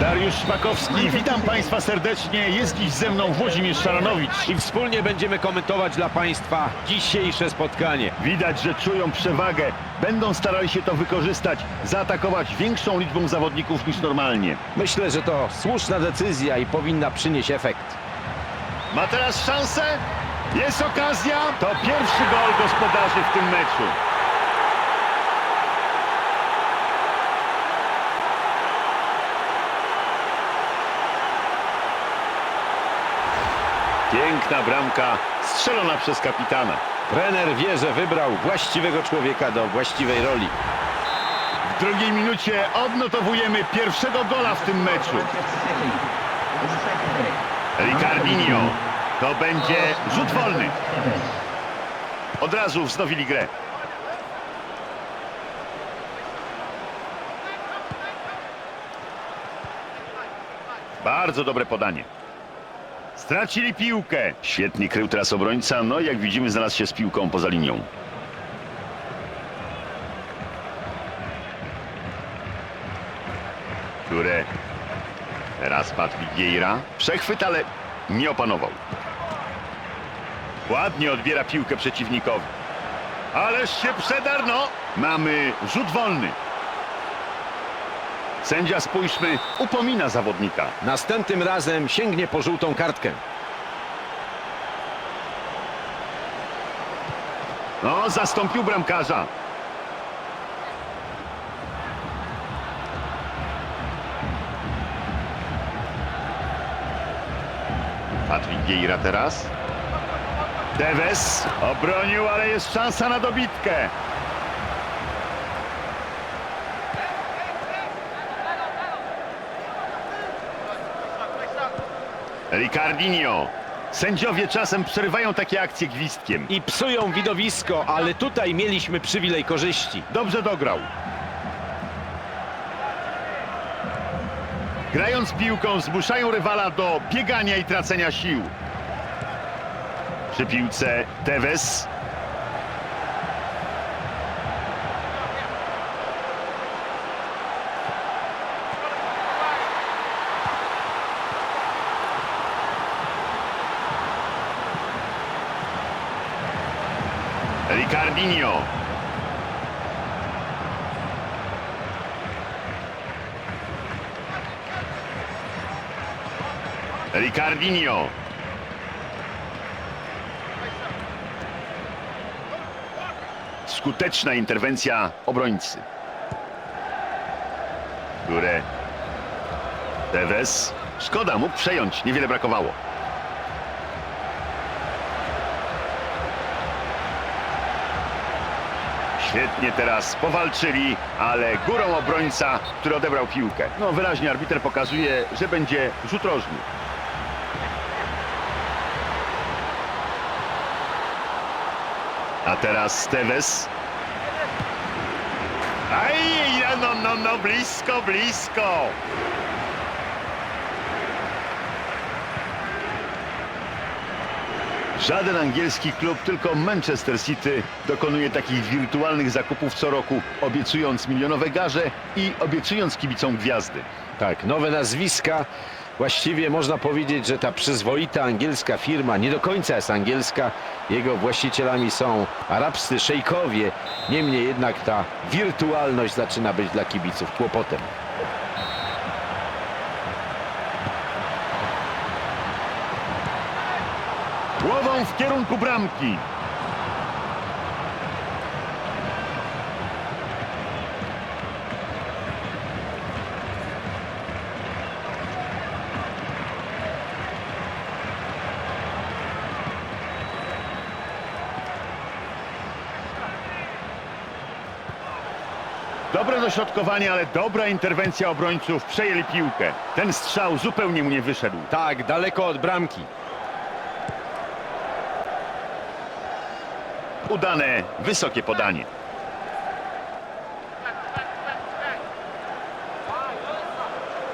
Dariusz Szpakowski, witam Państwa serdecznie. Jest dziś ze mną Włodzimierz Szaranowicz. I wspólnie będziemy komentować dla Państwa dzisiejsze spotkanie. Widać, że czują przewagę. Będą starali się to wykorzystać, zaatakować większą liczbą zawodników niż normalnie. Myślę, że to słuszna decyzja i powinna przynieść efekt. Ma teraz szansę? Jest okazja? To pierwszy gol gospodarzy w tym meczu. Piękna bramka strzelona przez kapitana. Trener wie, że wybrał właściwego człowieka do właściwej roli. W drugiej minucie odnotowujemy pierwszego gola w tym meczu. Ricardinho. To będzie rzut wolny. Od razu wznowili grę. Bardzo dobre podanie. Stracili piłkę. Świetnie krył teraz obrońca. No i jak widzimy znalazł się z piłką poza linią. które teraz Patryk Vieira. Przechwyt, ale nie opanował. Ładnie odbiera piłkę przeciwnikowi. Ależ się przedarł, no. Mamy rzut wolny. Sędzia, spójrzmy, upomina zawodnika. Następnym razem sięgnie po żółtą kartkę. No, zastąpił bramkarza. Patryk Vieira teraz. Tevez obronił, ale jest szansa na dobitkę. Ricardinho. Sędziowie czasem przerywają takie akcje gwizdkiem. I psują widowisko, ale tutaj mieliśmy przywilej korzyści. Dobrze dograł. Grając piłką zmuszają rywala do biegania i tracenia sił. Przy piłce Tevez. Ricardinho. Ricardinho. Skuteczna interwencja obrońcy. Które Tevez. Szkoda, mógł przejąć, niewiele brakowało. Świetnie teraz powalczyli, ale górą obrońca, który odebrał piłkę. No wyraźnie arbiter pokazuje, że będzie rzut rożny. A teraz Tevez. Aj, no, no, no, blisko, blisko. Żaden angielski klub, tylko Manchester City dokonuje takich wirtualnych zakupów co roku, obiecując milionowe garze i obiecując kibicom gwiazdy. Tak, nowe nazwiska. Właściwie można powiedzieć, że ta przyzwoita angielska firma nie do końca jest angielska. Jego właścicielami są arabscy szejkowie. Niemniej jednak ta wirtualność zaczyna być dla kibiców kłopotem. Głową w kierunku bramki. Dobre dośrodkowanie, ale dobra interwencja obrońców. Przejęli piłkę. Ten strzał zupełnie mu nie wyszedł. Tak, daleko od bramki. Udane, wysokie podanie.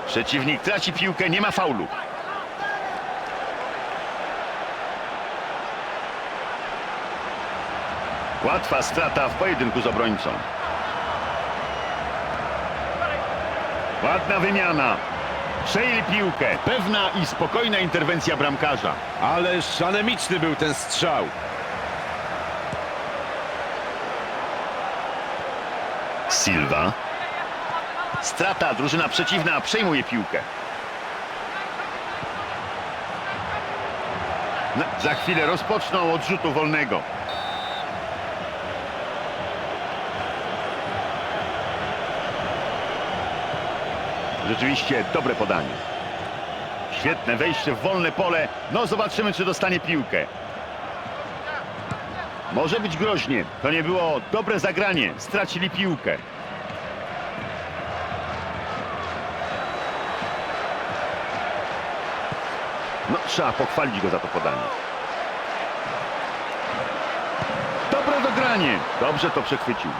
Przeciwnik traci piłkę, nie ma faulu. Łatwa strata w pojedynku z obrońcą. Ładna wymiana. Przejęli piłkę. Pewna i spokojna interwencja bramkarza. Ależ anemiczny był ten strzał. Silva. Strata, drużyna przeciwna przejmuje piłkę. No, za chwilę rozpoczną od rzutu wolnego. Rzeczywiście dobre podanie. Świetne wejście w wolne pole. No zobaczymy, czy dostanie piłkę. Może być groźnie. To nie było dobre zagranie. Stracili piłkę. No, trzeba pochwalić go za to podanie. Dobre dogranie. Dobrze to przechwycił.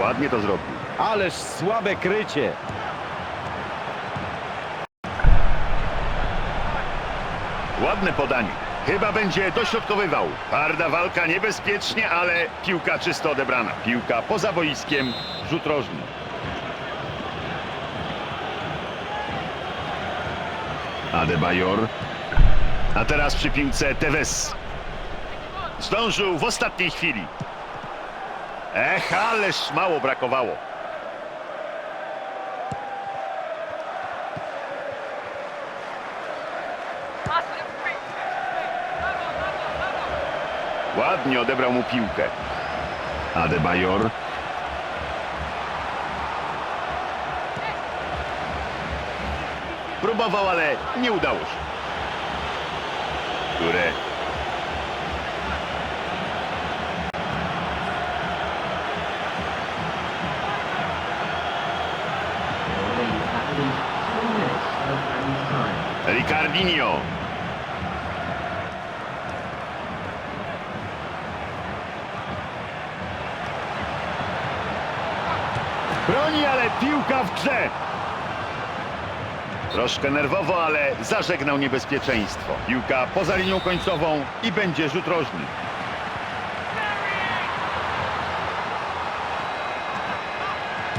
Ładnie to zrobił. Ależ słabe krycie. Ładne podanie. Chyba będzie dośrodkowywał. Twarda walka niebezpiecznie, ale piłka czysto odebrana. Piłka poza boiskiem, rzut rożny. Adebayor. A teraz przy piłce Tevez. Zdążył w ostatniej chwili. Ech, ależ mało brakowało. Ładnie odebrał mu piłkę. Adebayor. Próbował, ale nie udało się. Które Ricardinho. Broni, ale piłka w grze. Troszkę nerwowo, ale zażegnał niebezpieczeństwo. Piłka poza linią końcową i będzie rzut rożny.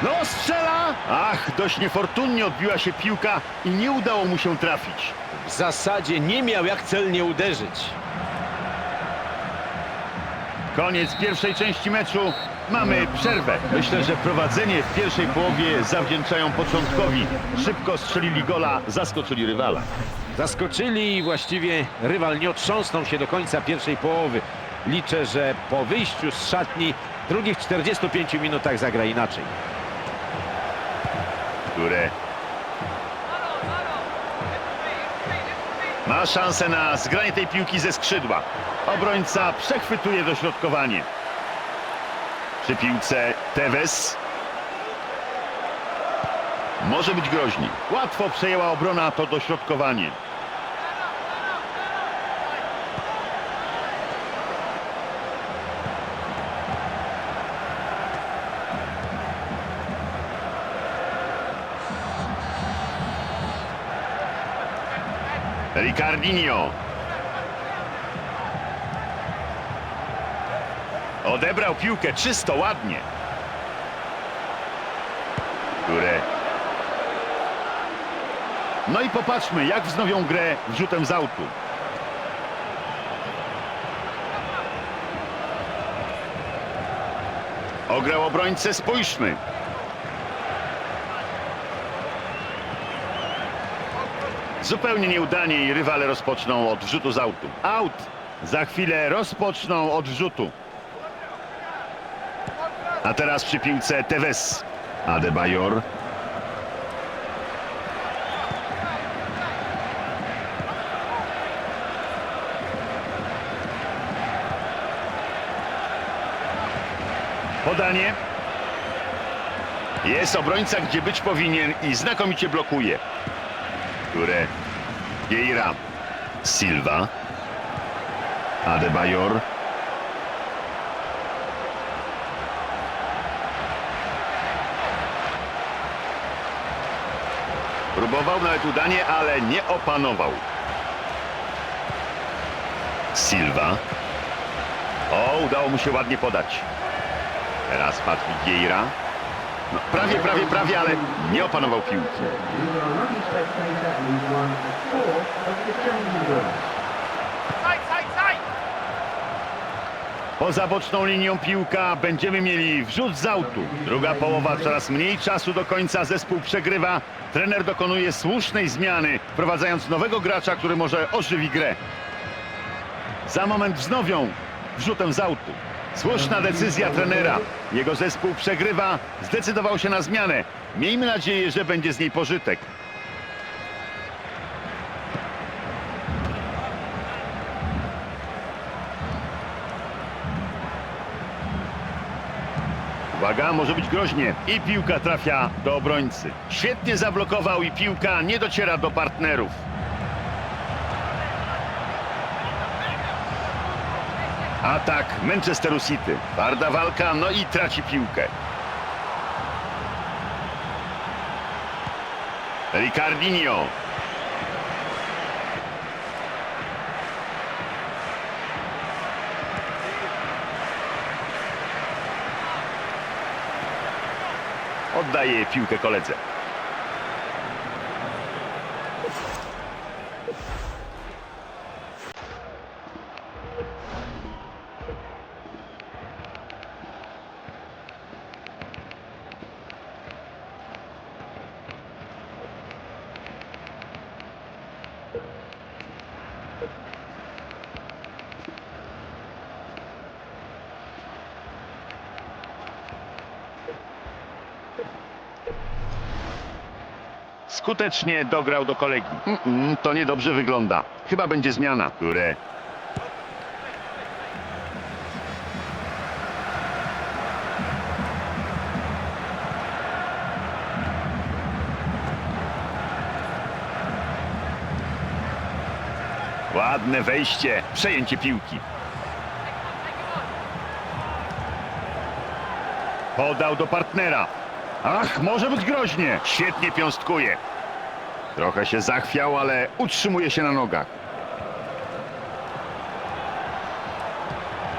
No strzela! Ach, dość niefortunnie odbiła się piłka i nie udało mu się trafić. W zasadzie nie miał jak celnie uderzyć. Koniec pierwszej części meczu. Mamy przerwę. Myślę, że prowadzenie w pierwszej połowie zawdzięczają początkowi. Szybko strzelili gola, zaskoczyli rywala. Zaskoczyli i właściwie rywal nie otrząsnął się do końca pierwszej połowy. Liczę, że po wyjściu z szatni w drugich 45 minutach zagra inaczej. Które ma szansę na zgranie tej piłki ze skrzydła. Obrońca przechwytuje dośrodkowanie. Przy piłce Tevez. Może być groźnie. Łatwo przejęła obrona to dośrodkowanie. Ricardinho. Odebrał piłkę czysto, ładnie. Które. No i popatrzmy, jak wznowią grę wrzutem z autu. Ograł obrońcę, spójrzmy. Zupełnie nieudanie i rywale rozpoczną od wrzutu z autu. Out! Za chwilę rozpoczną od wrzutu. A teraz przy piłce Tevez. Adebayor. Podanie. Jest obrońca, gdzie być powinien i znakomicie blokuje. Które Vieira. Silva. Adebayor. Próbował nawet udanie, ale nie opanował. Silva. O, udało mu się ładnie podać. Teraz Patryk Vieira. No, prawie, prawie, prawie, ale nie opanował piłki. Poza boczną linią piłka będziemy mieli wrzut z autu. Druga połowa coraz mniej czasu do końca. Zespół przegrywa. Trener dokonuje słusznej zmiany, wprowadzając nowego gracza, który może ożywi grę. Za moment wznowią wrzutem z autu. Słuszna decyzja trenera. Jego zespół przegrywa. Zdecydował się na zmianę. Miejmy nadzieję, że będzie z niej pożytek. Uwaga, może być groźnie. I piłka trafia do obrońcy. Świetnie zablokował i piłka nie dociera do partnerów. Atak Manchesteru City. Twarda walka, no i traci piłkę. Ricardinho. Oddaje piłkę koledze. Skutecznie dograł do kolegi. Mm, mm, to niedobrze wygląda. Chyba będzie zmiana, które... Ładne wejście, przejęcie piłki. Podał do partnera. Ach, może być groźnie. Świetnie piąstkuje. Trochę się zachwiał, ale utrzymuje się na nogach.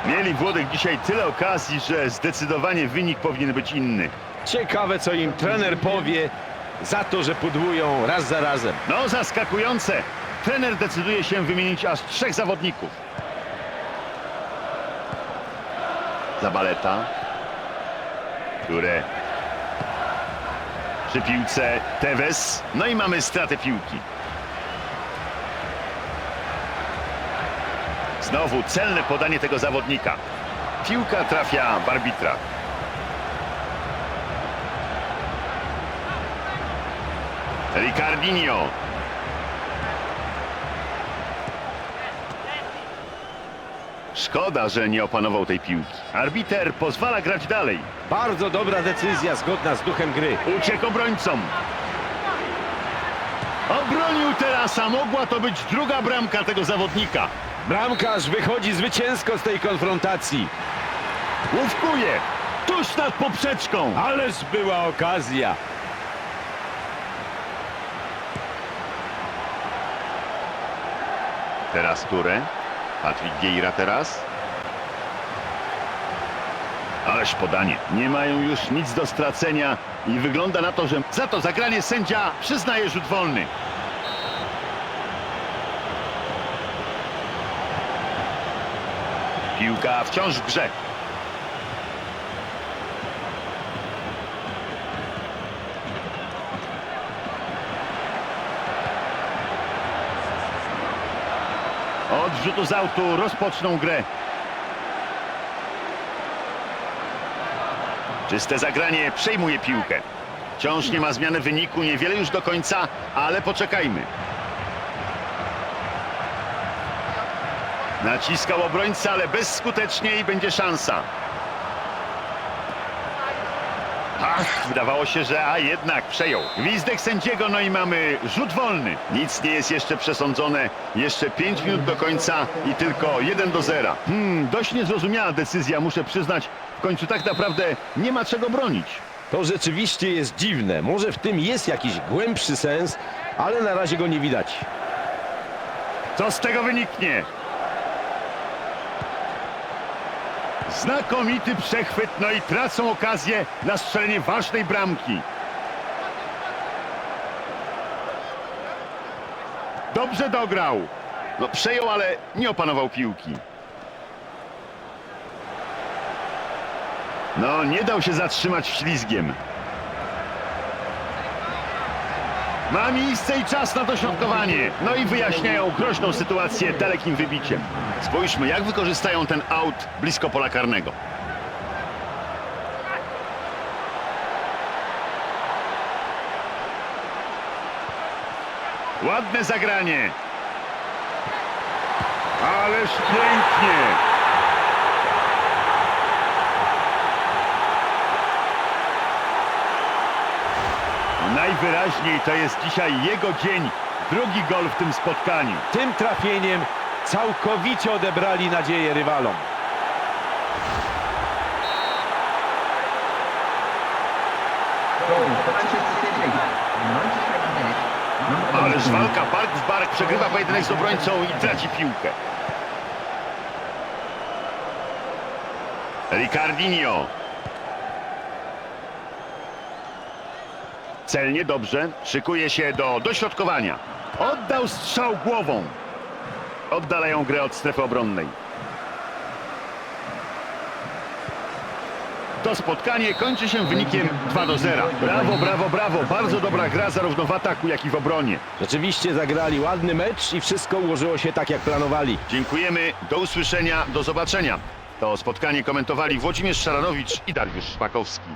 Mieli Włodek dzisiaj tyle okazji, że zdecydowanie wynik powinien być inny. Ciekawe, co im trener powie za to, że pudłują raz za razem. No, zaskakujące. Trener decyduje się wymienić aż trzech zawodników. Zabaleta, które przy piłce Tevez. No i mamy stratę piłki. Znowu celne podanie tego zawodnika. Piłka trafia w arbitra. Ricardinho. Szkoda, że nie opanował tej piłki. Arbiter pozwala grać dalej. Bardzo dobra decyzja, zgodna z duchem gry. Uciekł obrońcom. Obronił teraz, a mogła to być druga bramka tego zawodnika. Bramkarz wychodzi zwycięsko z tej konfrontacji. Łówkuje. Tuż nad poprzeczką. Ależ była okazja. Teraz Ture. Patryk Vieira teraz. Ależ podanie. Nie mają już nic do stracenia i wygląda na to, że za to zagranie sędzia przyznaje rzut wolny. Piłka wciąż w grze. Od rzutu z autu rozpoczną grę. Czyste zagranie przejmuje piłkę. Wciąż nie ma zmiany wyniku, niewiele już do końca, ale poczekajmy. Naciskał obrońca, ale bezskutecznie i będzie szansa. Ach, wydawało się, że a jednak przejął. Gwizdek sędziego, no i mamy rzut wolny. Nic nie jest jeszcze przesądzone. Jeszcze 5 minut do końca i tylko 1 do 0. Hmm, dość niezrozumiała decyzja, muszę przyznać. W końcu tak naprawdę nie ma czego bronić. To rzeczywiście jest dziwne. Może w tym jest jakiś głębszy sens, ale na razie go nie widać. Co z tego wyniknie? Znakomity przechwyt, no i tracą okazję na strzelenie ważnej bramki. Dobrze dograł. No przejął, ale nie opanował piłki. No nie dał się zatrzymać ślizgiem. Ma miejsce i czas na dośrodkowanie. No i wyjaśniają groźną sytuację dalekim wybiciem. Spójrzmy, jak wykorzystają ten aut blisko pola karnego. Ładne zagranie. Ależ pięknie. Najwyraźniej to jest dzisiaj jego dzień. Drugi gol w tym spotkaniu. Tym trafieniem całkowicie odebrali nadzieję rywalom. Goal for Manchester City. 93 minutes. Number Ależ 18. walka bark w bark, przegrywa pojedynek z obrońcą i traci piłkę. Ricardinho. Celnie dobrze, szykuje się do dośrodkowania. Oddał strzał głową. Oddalają grę od strefy obronnej. To spotkanie kończy się wynikiem 2 do 0. Brawo, brawo, brawo. Bardzo dobra gra zarówno w ataku, jak i w obronie. Rzeczywiście zagrali ładny mecz i wszystko ułożyło się tak jak planowali. Dziękujemy, do usłyszenia, do zobaczenia. To spotkanie komentowali Włodzimierz Szaranowicz i Dariusz Szpakowski.